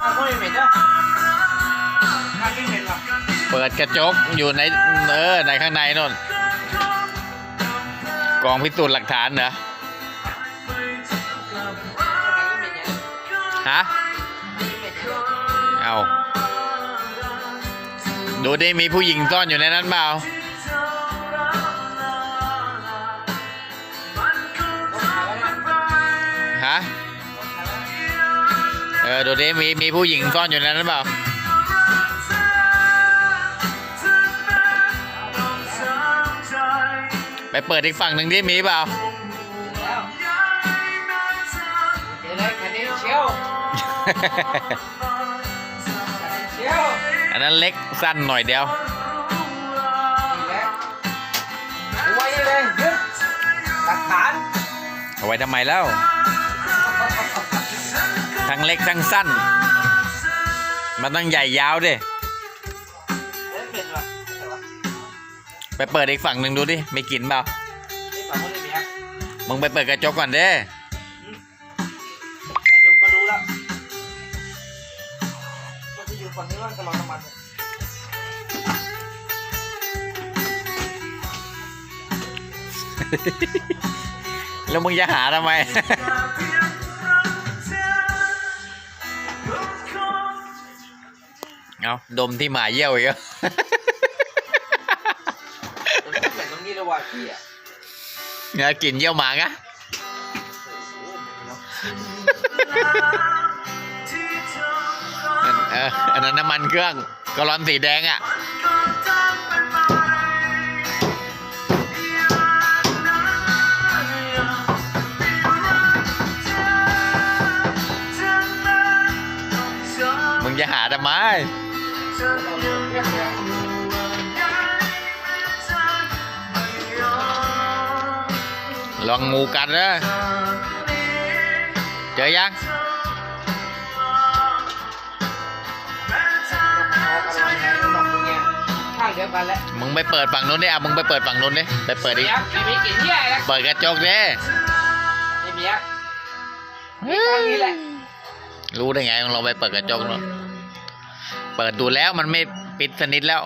ข้าวไม่เหม็นเด้อข้าวไม่เหม็นหรอกเปิดกระจกอยู่ในเออในข้างในนนกองพิสูจน์หลักฐานเหรอฮะเอาดูไดิมีผู้หญิงซ่อนอยู่ในนั้นเปล่าฮะ เออดูดิมีมีผู้หญิงซ่อนอยู่ในนั้นเปล่าไปเปิดอีกฝั่งหนึ่งดิมีเปล่าเดี๋ยวเลยคันนี้เชียวเชียวอันนั้นเล็กสั้นหน่อยเดียวนี่แหละเอาไว้เลยยึดหลักฐานเอาไว้ทำไมแล้ว ทั้งเล็กทั้งสั้น มันต้องใหญ่ยาวดิเอ๊ะเปลี่ยนว่ะเดี๋ยววะไปเปิดอีกฝั่งหนึ่งดูดิไม่กินเปล่านี่ฝั่งนู้นเลยเมียมึงไปเปิดกระจกก่อนเด้แค่ดมก็รู้แล้วมันจะอยู่ฝั่งนี้มันก็รอน้ำมันเนี่ยแล้วมึงจะหาทำไม เอาดมที่หมาเยี่ยวอีกแล้วเดี๋ยวมันเป็นตรงนี้เลยว่ะพี่อะเนี่ยกลินเยี่ยวหมางะอันเอออันนั้นน้ำมันเครื่องกะลอนสีแดงอะ มึงจะหาทำไม ลองงูกัดนะเจอยังข้างเดียวกันแหละมึงไปเปิดฝั่งนู้นดิอะมึงไปเปิดฝั่งนู้นดิไปเปิดดิเมีกเปิดกระจกดิไอ้เมียรู้ได้ไงมึงลองไปเปิดกระจกเนู้น เปิดดูแล้วมันไม่ปิดสนิทแล้ว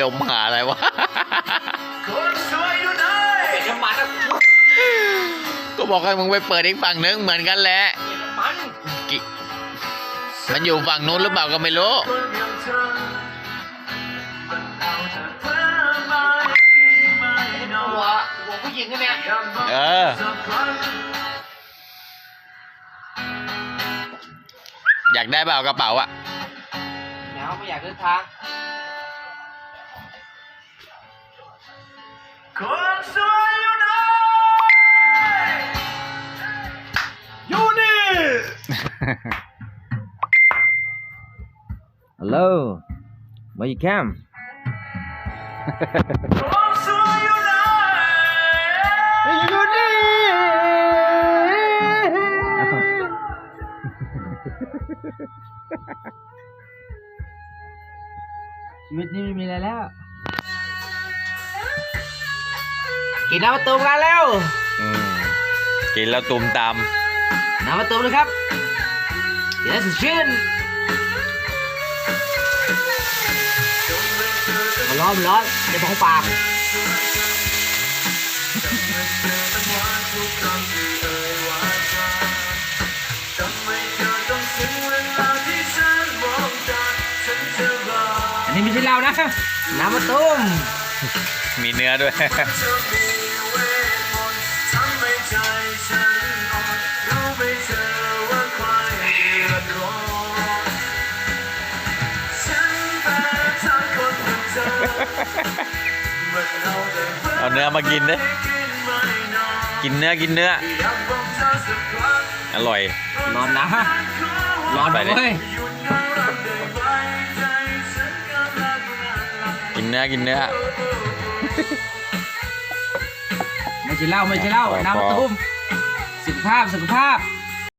ดมหาอะไรวะเป็นน้ำมันนะก็บอกให้มึงไปเปิดอีกฝั่งนึงเหมือนกันแหละเป็นน้ำมันกิมันอยู่ฝั่งนู้นหรือเปล่าก็ไม่รู้ หัวผู้หญิงกันเนี่ยเออ อยากได้เปล่ากระเป๋าอะแมวไม่อยากเดินทางคนสวยอยู่ไหนอยู่นี่ Hello, where you come? คนสวยอยู่ไหนอยู่ ชีวิตนี้ไม่มีอะไรแล้ว กินน้ำมะตูมกันแล้ว อืมกินแล้วตุมตามน้ำมะตูมเลยครับกินแล้วสดชื่นมันร้อนมันร้อนในท้องปาก เหล้านะ น้ำมะตูมมีเนื้อด้วยเธอมีเวทมนต์ทำให้ใจฉันอ่อนรู้ไหมเธอว่าใครเดือดร้อนฉันเป็นทั้งคนเหมือนเธอเมื่อเราได้พบเอาเนื้อมากินดิกินไม่นานกินเนื้อกินเนื้ออยากบอกเธอสักครั้งอร่อย ร้อนนะ ร้อนไปดิเว้ย นเนื้อกินเนื้อ ไม่ใช่เหล้าไม่ใช่เหล้าพอน้ำมะตูมสุขภาพสุขภาพ